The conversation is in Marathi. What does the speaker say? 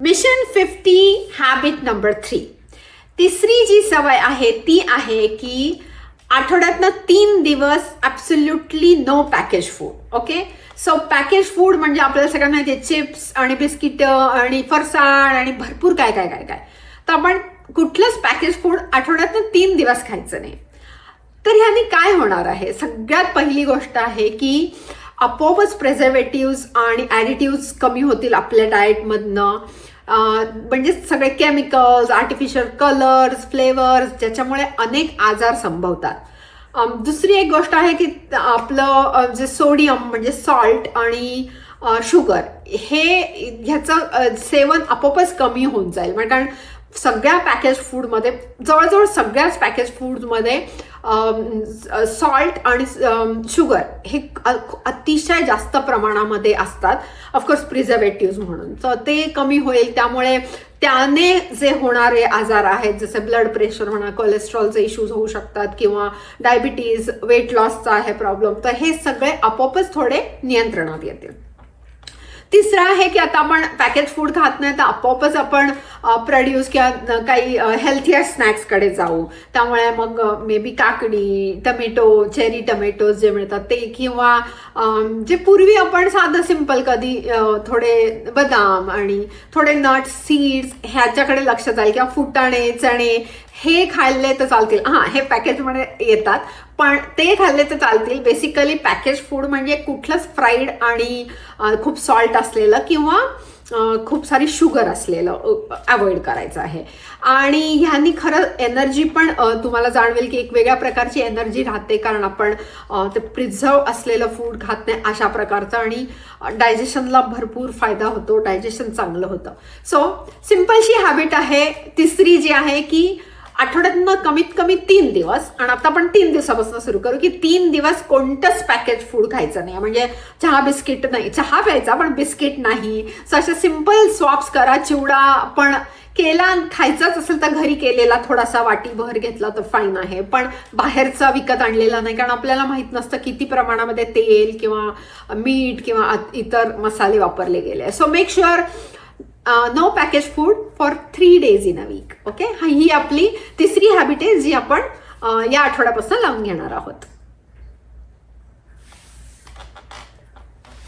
Mission fifty habit number three तिसरी जी सवय आहे ती आहे की आठवड्यातनं तीन दिवस absolutely no package food okay so package food म्हणजे आपल्याला सगळ्यांना माहिती चिप्स आणि बिस्किटं आणि फरसाण आणि भरपूर काय काय काय काय. तर आपण कुठलंच पॅकेज फूड आठवड्यातनं तीन दिवस खायचं नाही. तर ह्याने काय होणार आहे? सगळ्यात पहिली गोष्ट आहे की आपोआपच प्रेझर्वेटिव्ज आणि ॲडिटिव्ज कमी होतील आपल्या डाएटमधनं म्हणजे सगळे केमिकल्स आर्टिफिशियल कलर्स फ्लेवर्स ज्याच्यामुळे अनेक आजार संभवतात. दुसरी एक गोष्ट आहे की आपलं जे सोडियम म्हणजे सॉल्ट आणि शुगर हे ह्याचं सेवन आपोआपच कमी होऊन जाईल. म्हणजे कारण सगळ्या पॅकेज फूडमध्ये जवळजवळ सगळ्याच पॅकेज फूडमध्ये सॉल्ट आणि शुगर हे अतिशय जास्त प्रमाणामध्ये असतात. ऑफकोर्स प्रिझर्वेटिव्ह म्हणून. तर ते कमी होईल. त्यामुळे त्याने जे होणारे आजार आहेत जसे ब्लड प्रेशर म्हणा कोलेस्ट्रॉलचे इश्यूज होऊ शकतात किंवा डायबिटीज वेट लॉसचा आहे प्रॉब्लेम तर हे सगळे आपोआपच थोडे नियंत्रणात येतील. तिसरं आहे की आता आपण पॅकेज फूड खात नाही तर आपोआपच आपण प्रोड्यूस किंवा काही हेल्थियर स्नॅक्सकडे जाऊ. त्यामुळे मग मे बी काकडी टमेटो चेरी टमेटो जे मिळतात ते किंवा जे पूर्वी आपण साधं सिंपल कधी थोडे बदाम आणि थोडे नट्स सीड्स ह्याच्याकडे लक्ष जाईल किंवा फुटाणे चणे हे खाल्ले तर चालतील. हां हे पॅकेजमध्ये येतात. पण ते खाल्ले तर चालतील. बेसिकली पॅकेज फूड म्हणजे कुठलंच फ्राईड आणि खूप सॉल्ट असलेलं किंवा खूप सारी शुगर असलेलं अवॉइड करायचं आहे. आणि ह्यांनी खरं एनर्जी पण तुम्हाला जाणवेल की एक वेगळ्या प्रकारची एनर्जी राहते कारण आपण ते प्रिझर्व असलेलं फूड खात नाही अशा प्रकारचं आणि डायजेशनला भरपूर फायदा होतो डायजेशन चांगलं होतं. सो सिम्पलशी हॅबिट आहे. तिसरी जी आहे की आठवड्यातनं कमीत कमी तीन दिवस आणि आता आपण तीन दिवसापासून सुरू करू की तीन दिवस कोणतंच पॅकेज फूड खायचं नाही. म्हणजे चहा बिस्किट नाही. चहा प्यायचा पण बिस्किट नाही. सो अशा सिंपल स्वॉप्स करा. चिवडा पण केला खायचाच असेल तर घरी केलेला थोडासा वाटीभर घेतला तर फाईन आहे. पण बाहेरचा विकत आणलेला नाही. कारण आपल्याला माहीत नसतं किती प्रमाणामध्ये तेल किंवा मीठ किंवा अ- इतर मसाले वापरले गेले. So make sure no package food for three days in a week okay ही आपली तिसरी हॅबिट आहे जी आपण या आठवड्यापासून लावून घेणार आहोत.